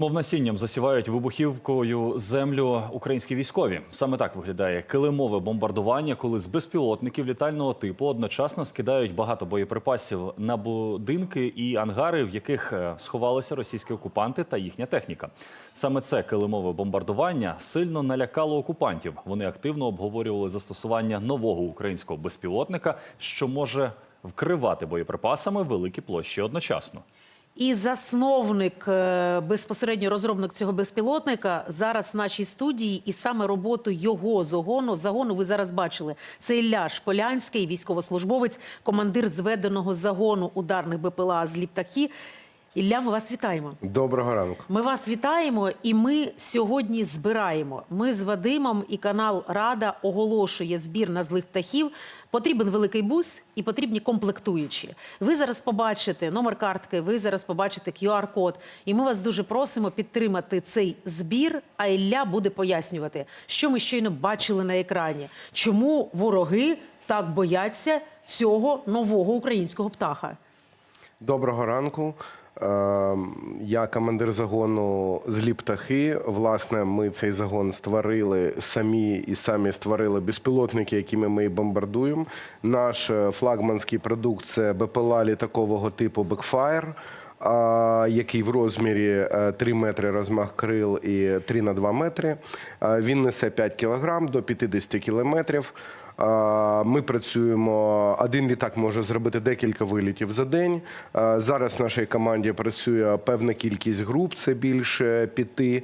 Мов насінням засівають вибухівкою землю українські військові. Саме так виглядає килимове бомбардування, коли з безпілотників літального типу одночасно скидають багато боєприпасів на будинки і ангари, в яких е, сховалися російські окупанти та їхня техніка. Саме це килимове бомбардування сильно налякало окупантів. Вони активно обговорювали застосування нового українського безпілотника, що може вкривати боєприпасами великі площі одночасно. І засновник, е, безпосередньо розробник цього безпілотника зараз в нашій студії, і саме роботу його загону, загону ви зараз бачили. Це Ілля Шполянський, військовослужбовець, командир зведеного загону ударних БПЛА з ліптахі. Ілля, ми вас вітаємо. Доброго ранку. Ми вас вітаємо, і ми сьогодні збираємо. Ми з Вадимом і канал Рада оголошує збір на злих птахів. Потрібен великий бус і потрібні комплектуючі. Ви зараз побачите номер картки, ви зараз побачите QR-код. І ми вас дуже просимо підтримати цей збір. А Ілля буде пояснювати, що ми щойно бачили на екрані, чому вороги так бояться цього нового українського птаха. Доброго ранку. Е, Я командир загону злі птахи. Власне, ми цей загон створили самі і самі створили безпілотники, якими ми і бомбардуємо. Наш е, флагманський продукт це БПЛА літакового типу Backfire, який в розмірі е, 3 метри розмах крил і 3 на 2 метри. Е, Він несе 5 кілограм до 50 кілометрів. Ми працюємо. Один літак може зробити декілька вилітів за день. Зараз в нашій команді працює певна кількість груп, це більше п'яти.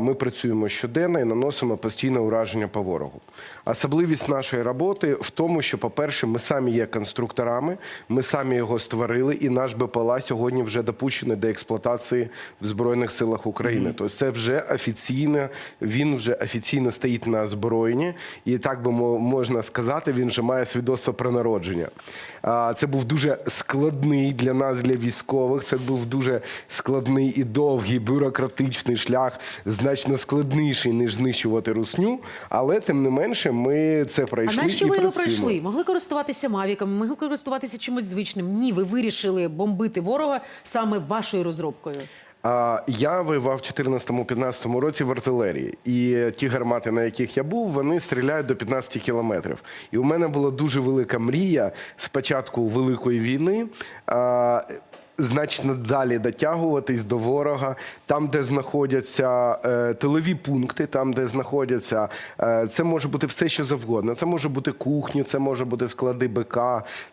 Ми працюємо щоденно і наносимо постійне ураження по ворогу. Особливість нашої роботи в тому, що, по-перше, ми самі є конструкторами, ми самі його створили, і наш БПЛА сьогодні вже допущений до експлуатації в Збройних силах України. Тобто це вже офіційно, він вже офіційно стоїть на озброєнні, і так би мо- можна сказати, він вже має свідоцтво про народження. А, Це був дуже складний для нас, для військових. Це був дуже складний і довгий бюрократичний шлях, значно складніший ніж знищувати русню. Але тим не менше, ми це А пройшли на що і ви його пройшли? Могли користуватися мавіками, могли користуватися чимось звичним. Ні, ви вирішили бомбити ворога саме вашою розробкою. А, Я воював в 14-15 році в артилерії, і ті гармати, на яких я був, вони стріляють до 15 кілометрів. І у мене була дуже велика мрія з початку Великої війни. Значно далі дотягуватись до ворога, там, де знаходяться е, тилові пункти, там, де знаходяться, е, це може бути все, що завгодно. Це може бути кухні, це може бути склади БК,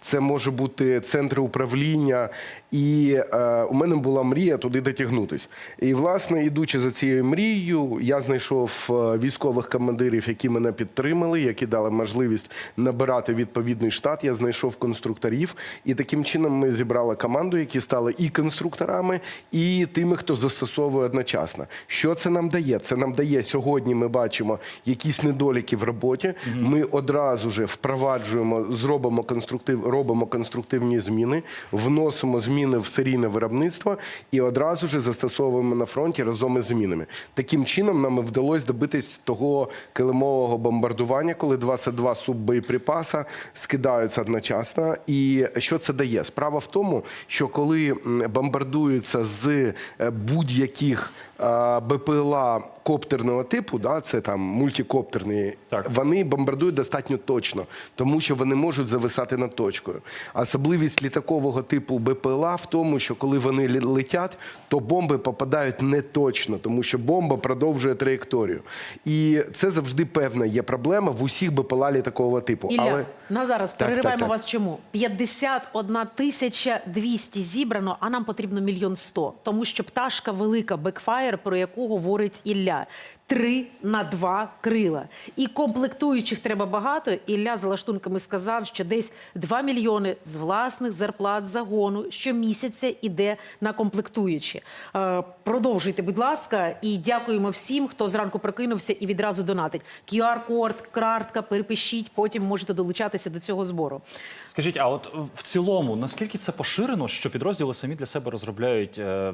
це може бути центри управління. І е, у мене була мрія туди дотягнутись. І, власне, ідучи за цією мрією, я знайшов е, військових командирів, які мене підтримали, які дали можливість набирати відповідний штат. Я знайшов конструкторів, і таким чином ми зібрали команду, які стали і конструкторами, і тими, хто застосовує одночасно. Що це нам дає? Це нам дає сьогодні. Ми бачимо якісь недоліки в роботі. Ми одразу же впроваджуємо, зробимо конструктив, робимо конструктивні зміни, вносимо зміни в серійне виробництво і одразу же застосовуємо на фронті разом із змінами. Таким чином нам вдалося добитись того килимового бомбардування, коли 22 суббоєприпаса скидаються одночасно. І що це дає? Справа в тому, що коли бомбардуються з е, будь-яких е, БПЛА коптерного типу, да, це там мультикоптерні, Так. вони бомбардують достатньо точно, тому що вони можуть зависати над точкою. Особливість літакового типу БПЛА в тому, що коли вони летять, то бомби попадають не точно, тому що бомба продовжує траєкторію. І це завжди певна є проблема в усіх БПЛА літакового типу. Ілля, Але на зараз Так, перериваємо так, так. вас. Чому 51 тисяча 200 зібрано, а нам потрібно мільйон сто, тому що пташка велика бекфаєр, про яку говорить Ілля. Три на два крила. І комплектуючих треба багато. Ілля за лаштунками сказав, що десь 2 мільйони з власних зарплат загону щомісяця іде на комплектуючі. Е, продовжуйте, будь ласка, і дякуємо всім, хто зранку прокинувся і відразу донатить. QR-код, картка, перепишіть, потім можете долучатися до цього збору. Скажіть, а от в цілому, наскільки це поширено, що підрозділи самі для себе розробляють е,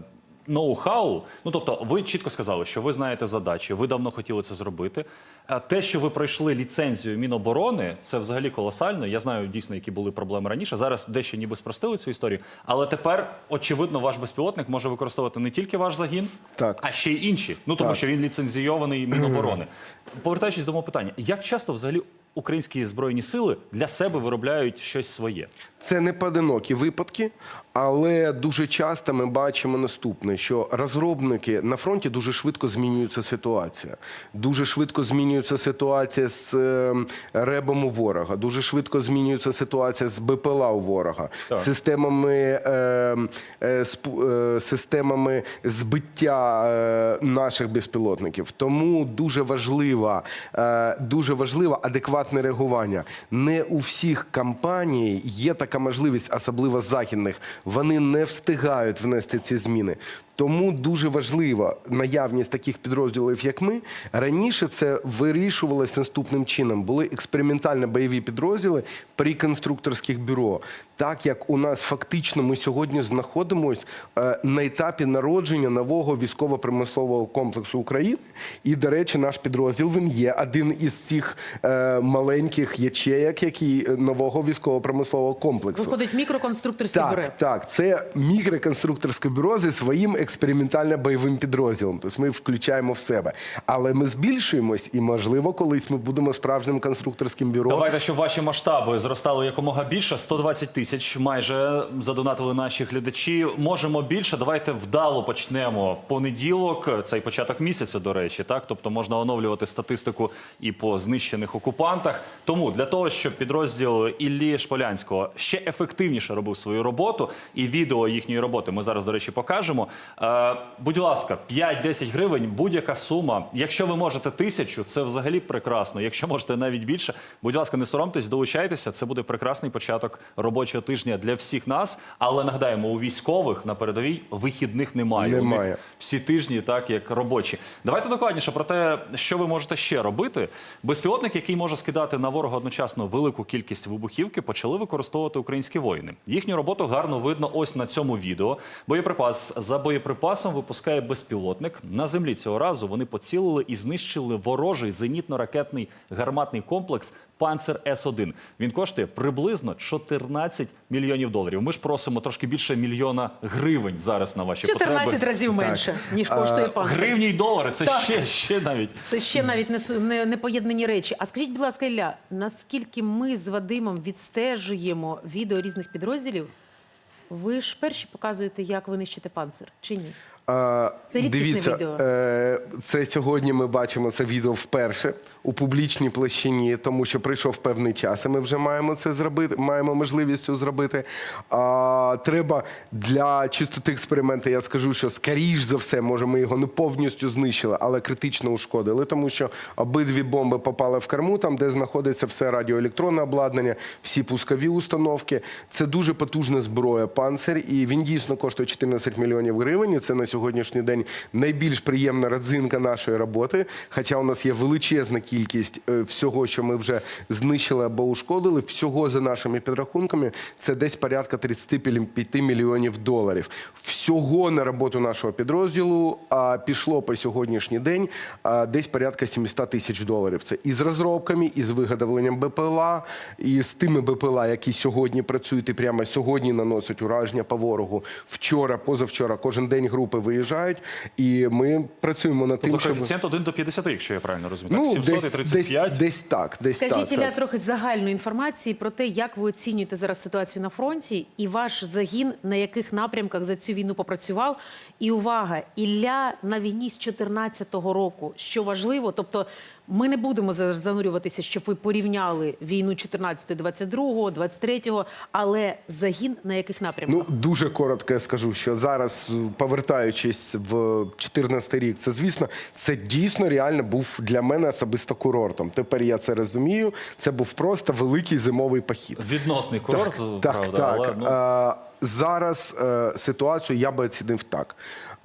ноу-хау. Ну тобто, ви чітко сказали, що ви знаєте задачі, ви давно хотіли це зробити. А те, що ви пройшли ліцензію Міноборони, це взагалі колосально. Я знаю дійсно, які були проблеми раніше. Зараз дещо ніби спростили цю історію. Але тепер, очевидно, ваш безпілотник може використовувати не тільки ваш загін, Так. а ще й інші. Ну тому Так. що він ліцензійований Міноборони. Повертаючись до мого питання, як часто взагалі українські збройні сили для себе виробляють щось своє? Це не поодинокі випадки, але дуже часто ми бачимо наступне: що розробники на фронті дуже швидко змінюється ситуація. Дуже швидко змінюється ситуація з е, ребом у ворога. Дуже швидко змінюється ситуація з БПЛА у ворога, Так. системами, е, е, е, системами збиття е, наших безпілотників. Тому дуже важливо, е, дуже важливо адекватне реагування. Не у всіх компаній є така можливість, особливо західних. Вони не встигають внести ці зміни. Тому дуже важлива наявність таких підрозділів, як ми. Раніше це вирішувалось наступним чином. Були експериментально бойові підрозділи при конструкторських бюро. Так як у нас фактично ми сьогодні знаходимося е, на етапі народження нового військово-промислового комплексу України. І, до речі, наш підрозділ він є один із цих е, маленьких ячеєк, які е, нового військово-промислового комплексу. Виходить мікроконструкторське бюро. Так, так, це мікроконструкторське бюро зі своїм експериментально-бойовим підрозділом. Тобто ми включаємо в себе. Але ми збільшуємось, і можливо, колись ми будемо справжнім конструкторським бюро. Давайте, щоб ваші масштаби зростали якомога більше. 120 тисяч майже задонатили наші глядачі. Можемо більше. Давайте вдало почнемо понеділок. Цей початок місяця, до речі, так тобто можна оновлювати статистику і по знищених окупантах. Тому для того, щоб підрозділ Іллі Шполянського ще ефективніше робив свою роботу, і відео їхньої роботи ми зараз, до речі, покажемо. Е, будь ласка, 5-10 гривень, будь-яка сума. Якщо ви можете тисячу, це взагалі прекрасно. Якщо можете навіть більше, будь ласка, не соромтесь, долучайтеся. Це буде прекрасний початок робочого тижня для всіх нас. Але нагадаємо, у військових на передовій вихідних немає. У них Немає. всі тижні, так як робочі. Давайте докладніше про те, що ви можете ще робити. Безпілотник, який може скидати на ворога одночасно велику кількість вибухівки, почали використовувати українські воїни. Їхню роботу гарно видно ось на цьому відео. Боєприпас за боєприпасом випускає безпілотник. На землі цього разу вони поцілили і знищили ворожий зенітно-ракетний гарматний комплекс Панцер С-1. Він коштує приблизно 14 мільйонів доларів. Ми ж просимо трошки більше мільйона гривень зараз на ваші 14 потреби. разів менше, ніж коштує панцир. Гривні й долари це Так. ще, ще навіть. Це ще навіть не, не, не поєднані речі. А скажіть, будь ласка, Ілля, наскільки ми з Вадимом відстежуємо відео різних підрозділів? Ви ж перші показуєте, як ви нищите панцир, чи ні? Це рідкісне Дивіться, відео. е, це сьогодні ми бачимо це відео вперше у публічній площині, тому що прийшов певний час, і ми вже маємо це зробити, маємо можливість це зробити. А, треба для чистоти експерименту, я скажу, що скоріш за все, може, ми його не повністю знищили, але критично ушкодили, тому що обидві бомби попали в корму, там, де знаходиться все радіоелектронне обладнання, всі пускові установки. Це дуже потужна зброя панцир, і він дійсно коштує 14 мільйонів гривень. І це на сьогоднішній день найбільш приємна родзинка нашої роботи. Хоча у нас є величезна кількість е, всього, що ми вже знищили або ушкодили. Всього за нашими підрахунками це десь порядка 35 мільйонів доларів. Всього на роботу нашого підрозділу а, пішло по сьогоднішній день а, десь порядка 700 тисяч доларів. Це і з розробками, і з виготовленням БПЛА, і з тими БПЛА, які сьогодні працюють і прямо сьогодні наносять ураження по ворогу. Вчора, позавчора, кожен день групи виїжджають, і ми працюємо над тим, Тобто щоб коефіцієнт 1 до 50, якщо я правильно розумію. ну так, 700 і десь, 35. десь, десь так, десь Скажіть, так. Ілля, так. трохи загальної інформації про те, як ви оцінюєте зараз ситуацію на фронті і ваш загін, на яких напрямках за цю війну попрацював. І увага, Ілля на війні з 2014 року, що важливо, тобто ми не будемо зараз занурюватися, щоб ви порівняли війну 14, 22, 23, але загін на яких напрямках? Ну дуже коротко я скажу, що зараз, повертаючись в 14 рік, це звісно, це дійсно реально був для мене особисто курортом. Тепер я це розумію. Це був просто великий зимовий похід. Відносний курорт, так, правда, так. але ну, Е, зараз е, ситуацію я би оцінив так.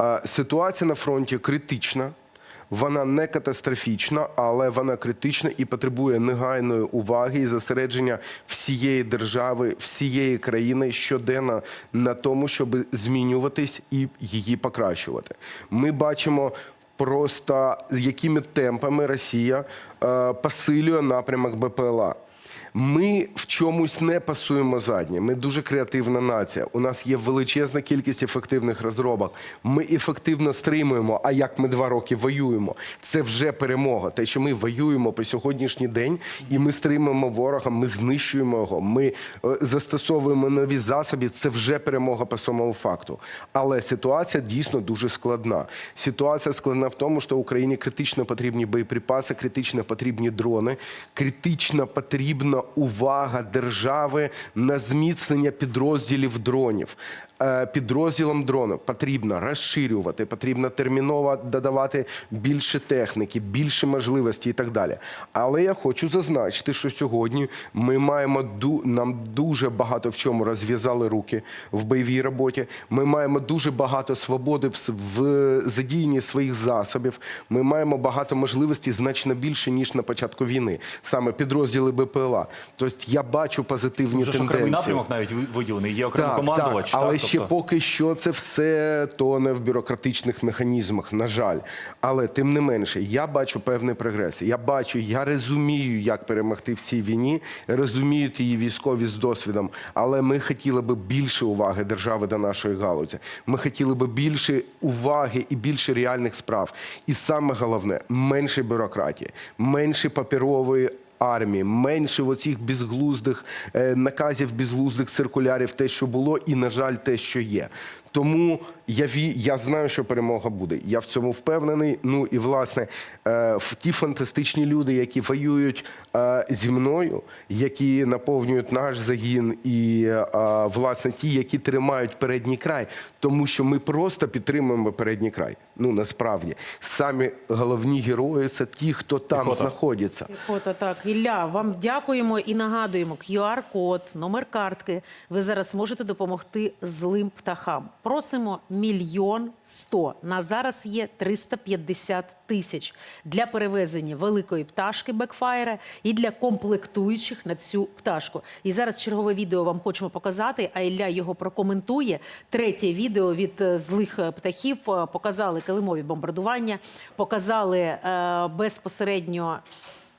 Е, ситуація на фронті критична. Вона не катастрофічна, але вона критична і потребує негайної уваги і зосередження всієї держави, всієї країни щоденно на тому, щоб змінюватись і її покращувати. Ми бачимо. Просто з якими темпами Росія е, посилює напрямок БПЛА. Ми в чомусь не пасуємо задні. Ми дуже креативна нація. У нас є величезна кількість ефективних розробок. Ми ефективно стримуємо. А як ми два роки воюємо? Це вже перемога. Те, що ми воюємо по сьогоднішній день, і ми стримуємо ворога, ми знищуємо його. Ми е, застосовуємо нові засоби. Це вже перемога по самому факту. Але ситуація дійсно дуже складна. Ситуація складна в тому, що Україні критично потрібні боєприпаси, критично потрібні дрони, критично потрібна увага держави на зміцнення підрозділів дронів. Е, Підрозділам дрону потрібно розширювати, потрібно терміново додавати більше техніки, більше можливостей і так далі. Але я хочу зазначити, що сьогодні ми маємо нам дуже багато в чому розв'язали руки в бойовій роботі. Ми маємо дуже багато свободи в, задіянні своїх засобів. Ми маємо багато можливостей значно більше ніж на початку війни, саме підрозділи БПЛА. Тобто я бачу позитивні Вже ж тенденції. окремий напрямок навіть виділений. Є окремий командувач. так, але так? Ще Тобто- поки що це все тоне в бюрократичних механізмах, на жаль. Але тим не менше, я бачу певний прогрес. Я бачу, я розумію, як перемогти в цій війні, розуміють її військові з досвідом. Але ми хотіли би більше уваги держави до нашої галузі. Ми хотіли би більше уваги і більше реальних справ. І саме головне менше бюрократії, менше паперової армії, менше оцих безглуздих е, наказів, безглуздих циркулярів, те, що було, і, на жаль, те, що є. Тому я ві, я знаю, що перемога буде. Я в цьому впевнений. Ну і власне е, в ті фантастичні люди, які воюють е, зі мною, які наповнюють наш загін, і е, власне ті, які тримають передній край, тому що ми просто підтримуємо передній край. Ну насправді самі головні герої це ті, хто там Піхота. знаходиться. Фото так, Ілля, вам дякуємо і нагадуємо QR-код, номер картки. Ви зараз можете допомогти злим птахам. Просимо мільйон сто. На зараз є 350 тисяч для перевезення великої пташки бекфайра і для комплектуючих на цю пташку. І зараз чергове відео вам хочемо показати. А Ілля його прокоментує. Третє відео від е, злих е, птахів е, показали килимові бомбардування, показали е, безпосередньо.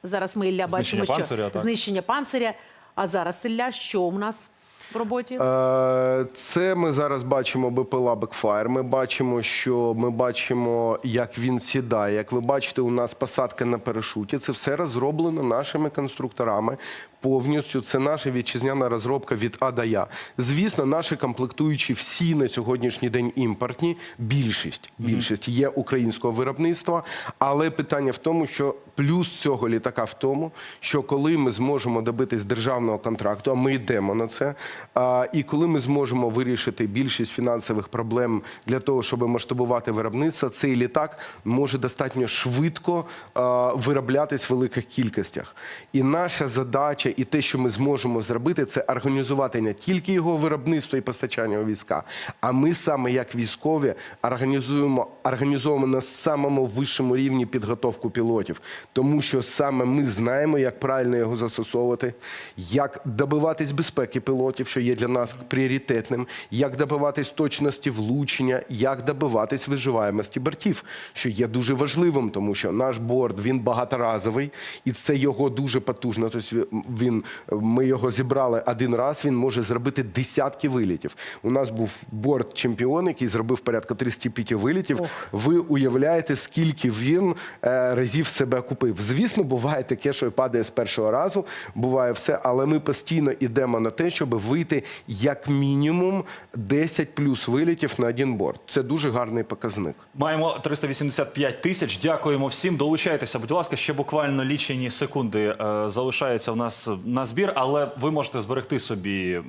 Зараз ми Ілля бачимо, що панциря, знищення панциря. А зараз Ілля, що у нас в роботі? Е, Це ми зараз бачимо БПЛА Бекфайр. Ми бачимо, що ми бачимо, як він сідає. Як ви бачите, у нас посадка на парашуті. Це все розроблено нашими конструкторами. Повністю це наша вітчизняна розробка від А до Я. Звісно, наші комплектуючі всі на сьогоднішній день імпортні. Більшість більшість є українського виробництва. Але питання в тому, що плюс цього літака в тому, що коли ми зможемо добитись державного контракту, а ми йдемо на це. І коли ми зможемо вирішити більшість фінансових проблем для того, щоб масштабувати виробництво, цей літак може достатньо швидко вироблятись в великих кількостях. І наша задача, і те, що ми зможемо зробити, це організувати не тільки його виробництво і постачання у війська, а ми саме як військові організуємо організовуємо на самому вищому рівні підготовку пілотів, тому що саме ми знаємо, як правильно його застосовувати, як добиватись безпеки пілотів, що є для нас пріоритетним, як добиватись точності влучення, як добиватись виживаємості бортів, що є дуже важливим, тому що наш борт він багаторазовий, і це його дуже потужно. Тобто він ми його зібрали один раз. Він може зробити десятки вилітів. У нас був борт чемпіон, який зробив порядка 35 вилітів. Ви уявляєте, скільки він е, разів себе купив. Звісно, буває таке, що падає з першого разу, буває все, але ми постійно йдемо на те, щоб вийти як мінімум 10 плюс вилітів на один борт. Це дуже гарний показник. Маємо 385 тисяч. Дякуємо всім. Долучайтеся, будь ласка, ще буквально лічені секунди е, залишаються в нас на збір, але ви можете зберегти собі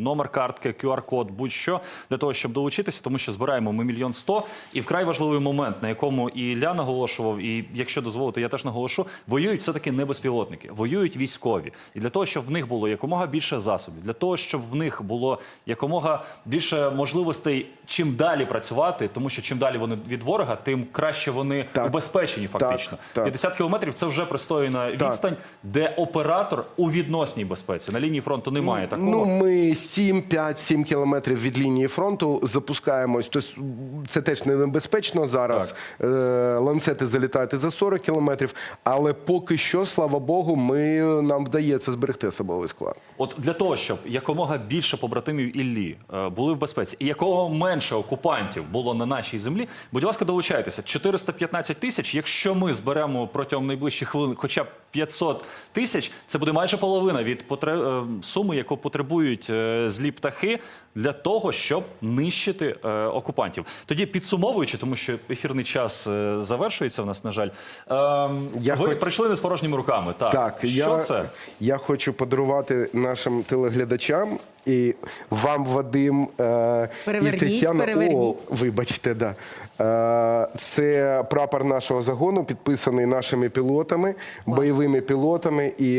номер картки, QR-код, будь-що для того, щоб долучитися, тому що збираємо ми мільйон сто. І вкрай важливий момент, на якому і Ілля наголошував, і якщо дозволите, я теж наголошу, воюють все таки не безпілотники, воюють військові. І для того, щоб в них було якомога більше засобів, для того, щоб в них було якомога більше можливостей чим далі працювати, тому що чим далі вони від ворога, тим краще вони Так. убезпечені. Фактично, так. 50 кілометрів це вже пристойна відстань, де оператор у відносній безпеці. На лінії фронту немає такого. Ну, ми 7, 5, 7 кілометрів від лінії фронту запускаємось. Тобто це теж небезпечно зараз. Е, ланцети залітають за 40 кілометрів, але поки що, слава Богу, ми, нам вдається зберегти особовий склад. От для того, щоб якомога більше побратимів Іллі е, були в безпеці, і якого менше окупантів було на нашій землі, будь ласка, долучайтеся. 415 тисяч. Якщо ми зберемо протягом найближчих хвилин хоча б 500 тисяч, це буде майже половина від потре- е, суми, яку потребують е, злі птахи для того, щоб нищити е, окупантів. Тоді підсумовуючи, тому що ефірний час завершується в нас, на жаль. ем, Я ви хоч- прийшли не з порожніми руками. Так, Так, що я, це? я хочу подарувати нашим телеглядачам і вам, Вадим, е, і Переверніть, Тетяна. О, вибачте, да. Е, це прапор нашого загону, підписаний нашими пілотами, бойовими пілотами. І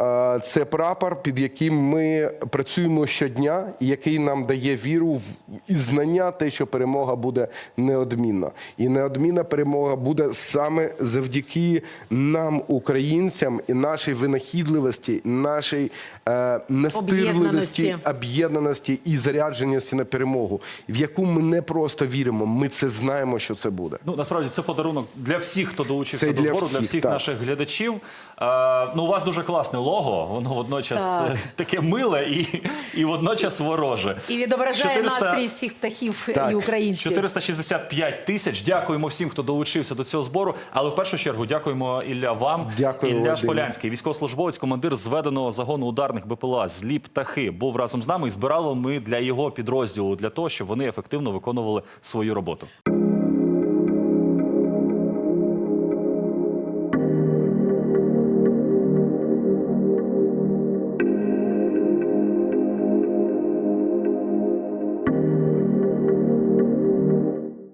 е, це прапор, під яким ми працюємо щодня, і який нам дає віру в і знання, те, що перемога буде неодмінна. І неодмінна перемога буде саме завдяки нам, українцям, і нашій винахідливості, нашій е, настирливості, Об'єднаності. і зарядженості на перемогу, в яку ми не просто віримо, ми це знаємо, що це буде. Ну насправді це подарунок для всіх, хто долучився Це до для збору, для всіх, всіх наших глядачів. Е, ну, у вас дуже класне лого, воно водночас Так. е, таке миле і, і водночас вороже. І відображає 400 настрій всіх птахів Так. і українців. 465 тисяч. Дякуємо всім, хто долучився до цього збору. Але в першу чергу дякуємо Ілля вам. Дякую, Ілля Вадиме. Шполянський, військовослужбовець, командир зведеного загону ударних БПЛА злі птахи, був разом з нами і збирали ми для його підрозділу для того, щоб вони ефективно виконували свою роботу.